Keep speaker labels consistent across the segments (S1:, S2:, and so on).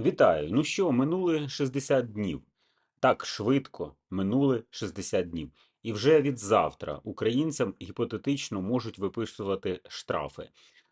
S1: Вітаю! Ну що, минули 60 днів. Так швидко минули 60 днів. І вже від завтра українцям гіпотетично можуть виписувати штрафи.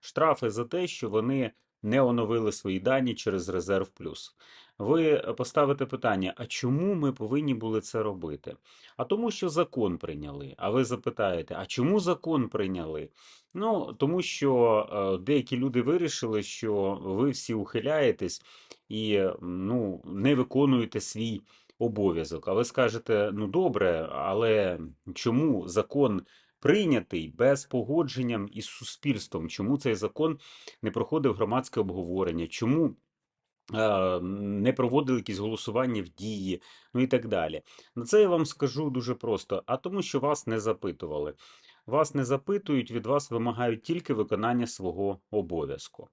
S1: Штрафи за те, що вони не оновили свої дані через Резерв Плюс. Ви поставите питання: а чому ми повинні були це робити? А тому, що закон прийняли. А ви запитаєте, а чому закон прийняли? Ну, тому що е, деякі люди вирішили, що ви всі ухиляєтесь і ну, не виконуєте свій обов'язок. А ви скажете, ну добре, але чому закон прийнятий без погодженням із суспільством? Чому цей закон не проходив громадське обговорення? Чому? е, Не проводили якісь голосування в дії, ну і так далі. На це я вам скажу дуже просто: а тому, що вас не запитували. Вас не запитують, від вас вимагають тільки виконання свого обов'язку.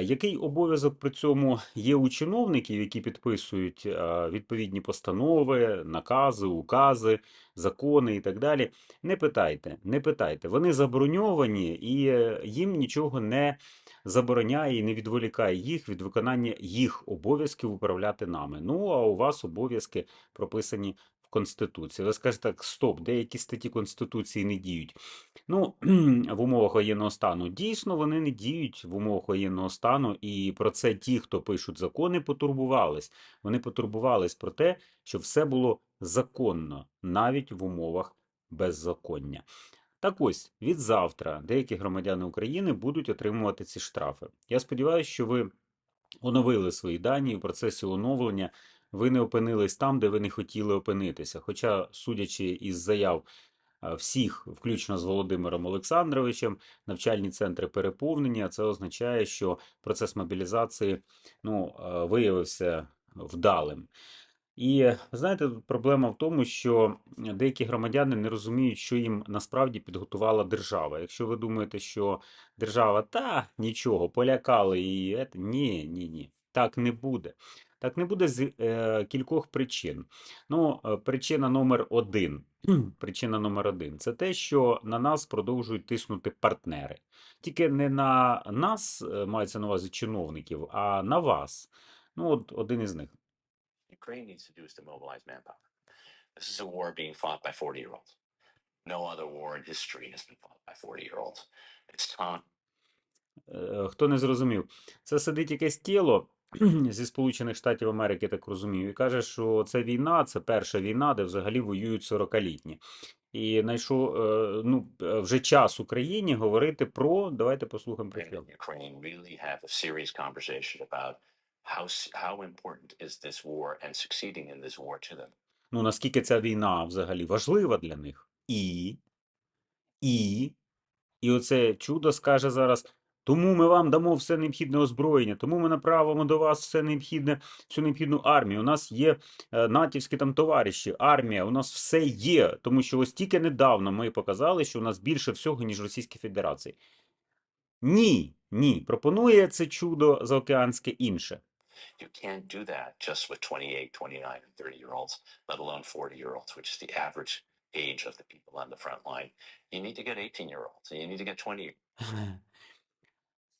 S1: Який обов'язок при цьому є у чиновників, які підписують відповідні постанови, накази, укази, закони і так далі? Не питайте, не питайте. Вони заброньовані і е, їм нічого не забороняє і не відволікає їх від виконання їх обов'язків управляти нами. Ну а у вас обов'язки прописані Конституції. Ви скажете так, стоп, деякі статті Конституції не діють. Ну, в умовах воєнного стану дійсно вони не діють в умовах воєнного стану, і про це ті, хто пишуть закони, потурбувались. Вони потурбувались про те, щоб все було законно, навіть в умовах беззаконня. Так ось, від завтра деякі громадяни України будуть отримувати ці штрафи. Я сподіваюся, що ви оновили свої дані і в процесі оновлення ви не опинились там, де ви не хотіли опинитися. Хоча, судячи із заяв е, всіх, включно з Володимиром Олександровичем, навчальні центри переповнені, а це означає, що процес мобілізації ну, е, виявився вдалим. І е, знаєте, проблема в тому, що деякі громадяни не розуміють, що їм насправді підготувала держава. Якщо ви думаєте, що держава та нічого, полякали і ні, ні, ні, так не буде. Так не буде з е, кількох причин. Ну, е, причина номер один. Причина номер один це те, що на нас продовжують тиснути партнери. Тільки не на нас, е, мається на увазі чиновників, а на вас. Ну, от один із них.
S2: Ukraine needs to do is to mobilize manpower. This is a war being fought by 40 year olds. No other war in history has been fought by 40 year olds. It's time.
S1: Е, Хто не зрозумів, це сидить якесь тіло зі Сполучених Штатів Америки, так розумію, і каже, що це війна, це перша війна, де взагалі воюють 40-літні. І знайшов е, ну, е, вже час Україні говорити про. Давайте послухаємо про
S2: serious how, how important is this war and succeeding in this war to them.
S1: Ну, наскільки ця війна взагалі важлива для них. І, і, і оце чудо скаже зараз. Тому ми вам дамо все необхідне озброєння, тому ми направимо до вас все необхідне, всю необхідну армію. У нас є е, натівські там товариші, армія, у нас все є. Тому що ось тільки недавно ми показали, що у нас більше всього, ніж Російській Федерації. Ні, ні. Пропонує це чудо заокеанське інше.
S2: You can't do that just with 28, 29, and 30 year olds, let alone 40 year olds, which is the average age of the people on the front line. You need to get 18 year olds, and you need to get 20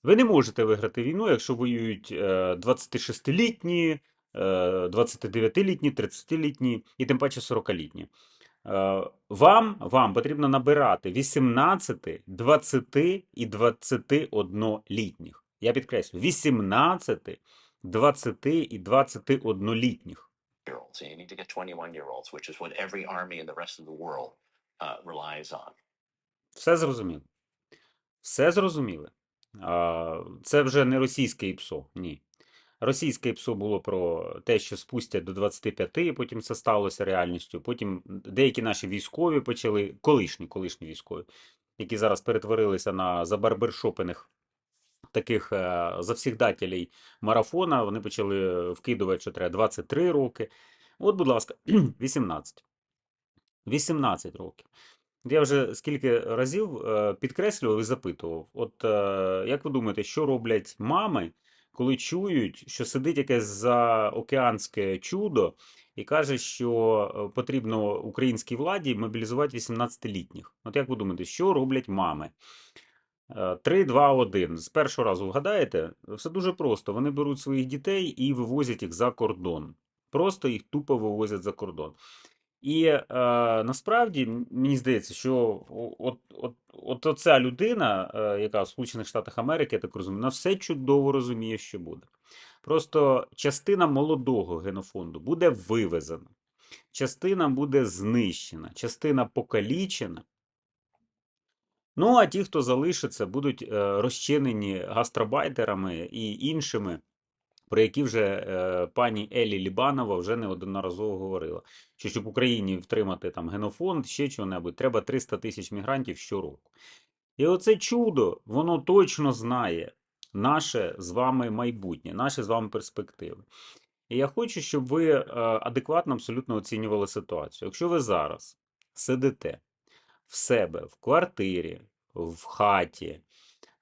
S1: Ви не можете виграти війну, якщо воюють е, 26-літні, е, 29-літні, 30-літні і тим паче 40-літні. Е, Вам, вам потрібно набирати 18, 20 і 21-літніх. Я підкреслю, 18, 20 і 21-літніх.
S2: year olds, and you need to get 21 year olds, which is what every army in the rest of the world uh, relies on.
S1: Все зрозуміло. Все зрозуміли. Це вже не російське ІПСО, ні. Російське ІПСО було про те, що спустять до 25, і потім це сталося реальністю. Потім деякі наші військові почали, колишні, колишні військові, які зараз перетворилися на забарбершопених таких е, завсігдателей марафона, вони почали вкидувати, що треба 23 роки. От, будь ласка, 18. 18 років. Я вже скільки разів е, підкреслював і запитував: от е, як ви думаєте, що роблять мами, коли чують, що сидить якесь заокеанське чудо і каже, що е, потрібно українській владі мобілізувати 18-літніх? От як ви думаєте, що роблять мами? Е, 3, 2, 1. З першого разу вгадаєте? Все дуже просто. Вони беруть своїх дітей і вивозять їх за кордон. Просто їх тупо вивозять за кордон. І е, насправді мені здається, що от, от, от оця людина, е, яка в Сполучених Штатах Америки, я так розумію, вона все чудово розуміє, що буде. Просто частина молодого генофонду буде вивезена, частина буде знищена, частина покалічена. Ну, а ті, хто залишиться, будуть е, розчинені гастробайтерами і іншими, про які вже е, пані Елі Лібанова вже неодноразово говорила. Що щоб Україні втримати там генофонд, ще чого-небудь, треба 300 тисяч мігрантів щороку. І оце чудо, воно точно знає наше з вами майбутнє, наші з вами перспективи. І я хочу, щоб ви е, адекватно абсолютно оцінювали ситуацію. Якщо ви зараз сидите в себе в квартирі, в хаті,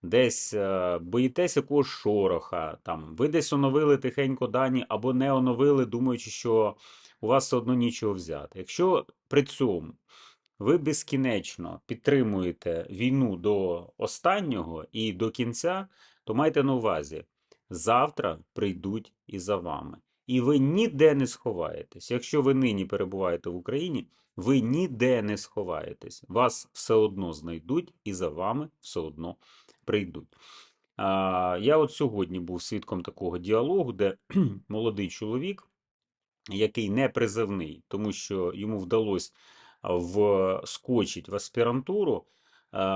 S1: десь е, боїтесь якогось шороха, там, ви десь оновили тихенько дані або не оновили, думаючи, що у вас все одно нічого взяти. Якщо при цьому ви безкінечно підтримуєте війну до останнього і до кінця, то майте на увазі, завтра прийдуть і за вами. І ви ніде не сховаєтесь. Якщо ви нині перебуваєте в Україні, ви ніде не сховаєтесь. Вас все одно знайдуть і за вами все одно прийдуть. Я от сьогодні був свідком такого діалогу, де молодий чоловік, який не призивний, тому що йому вдалося вскочить в аспірантуру,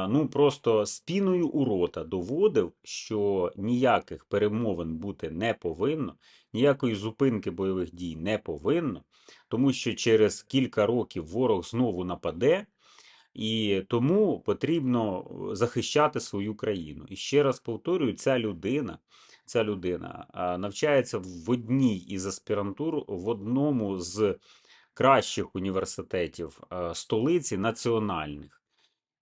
S1: ну просто з піною у рота доводив, що ніяких перемовин бути не повинно, ніякої зупинки бойових дій не повинно, тому що через кілька років ворог знову нападе. І тому потрібно е, захищати свою країну. І ще раз повторюю, ця людина, ця людина навчається в одній із аспірантур в одному з кращих університетів е, столиці національних.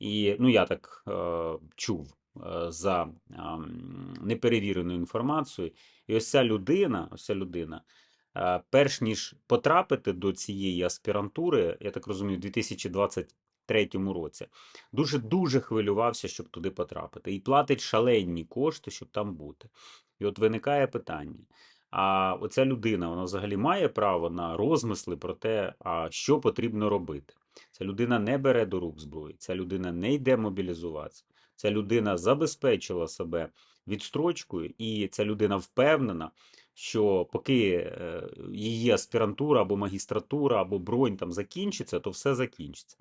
S1: І ну, я так е, чув е, за ем, неперевіреною інформацією. І ось ця людина, ось ця людина, е, перш ніж потрапити до цієї аспірантури, я так розумію, у 2023 році, дуже дуже хвилювався, щоб туди потрапити. І платить шалені кошти, щоб там бути. І от виникає питання. А оця людина, вона взагалі має право на розмисли про те, а що потрібно робити. Ця людина не бере до рук зброї, ця людина не йде мобілізуватися. Ця людина забезпечила себе відстрочкою, і ця людина впевнена, що поки е, її аспірантура або магістратура, або бронь там закінчиться, то все закінчиться.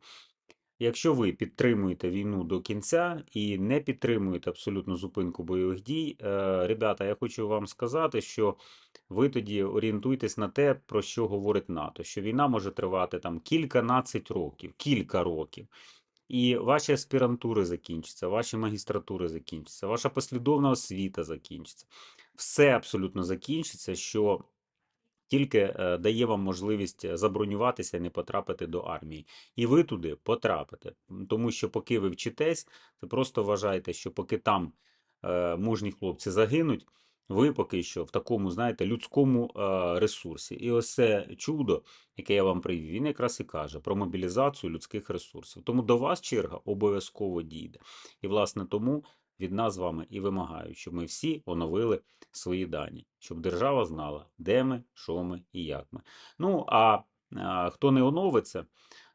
S1: Якщо ви підтримуєте війну до кінця і не підтримуєте абсолютно зупинку бойових дій, е, ребята, я хочу вам сказати, що ви тоді орієнтуйтесь на те, про що говорить НАТО, що війна може тривати там кільканадцять років, кілька років. І ваші аспірантури закінчаться, ваші магістратури закінчаться, ваша послідовна освіта закінчиться. Все абсолютно закінчиться, що тільки е, дає вам можливість е, забронюватися і не потрапити до армії. І ви туди потрапите. Тому що поки ви вчитесь, ви просто вважаєте, що поки там е, мужні хлопці загинуть, ви поки що в такому, знаєте, людському ресурсі. І ось це чудо, яке я вам привів, він якраз і каже про мобілізацію людських ресурсів. Тому до вас черга обов'язково дійде. І, власне, тому від нас з вами і вимагають, щоб ми всі оновили свої дані, щоб держава знала, де ми, що ми і як ми. Ну, а, а хто не оновиться,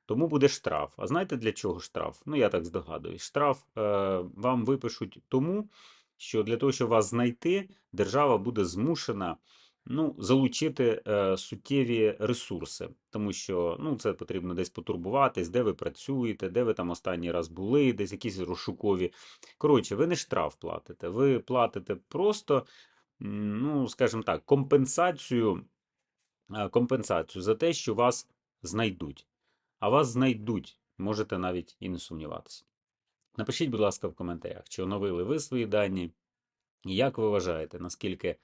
S1: тому буде штраф. А знаєте для чого штраф? Ну, я так здогадуюсь. Штраф е, вам випишуть тому, що для того, щоб вас знайти, держава буде змушена ну, залучити е, суттєві ресурси, тому що ну, це потрібно десь потурбуватись, де ви працюєте, де ви там останній раз були, десь якісь розшукові. Коротше, ви не штраф платите, ви платите просто, ну, скажімо так, компенсацію, е, компенсацію за те, що вас знайдуть. А вас знайдуть, можете навіть і не сумніватися. Напишіть, будь ласка, в коментарях, чи оновили ви свої дані, і як ви вважаєте, наскільки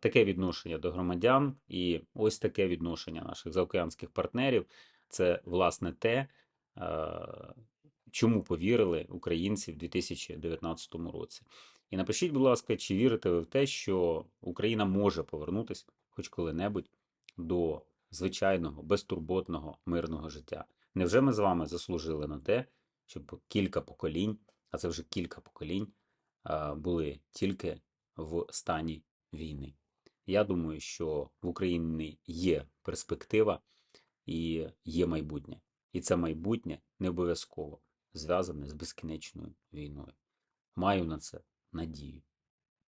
S1: таке відношення до громадян і ось таке відношення наших заокеанських партнерів це власне те, чому повірили українці в 2019 році. І напишіть, будь ласка, чи вірите ви в те, що Україна може повернутися хоч коли-небудь до звичайного, безтурботного, мирного життя? Невже ми з вами заслужили на те, щоб кілька поколінь а це вже кілька поколінь, е, були тільки в стані війни. Я думаю, що в Україні є перспектива і є майбутнє. І це майбутнє не обов'язково зв'язане з безкінечною війною. Маю на це надію.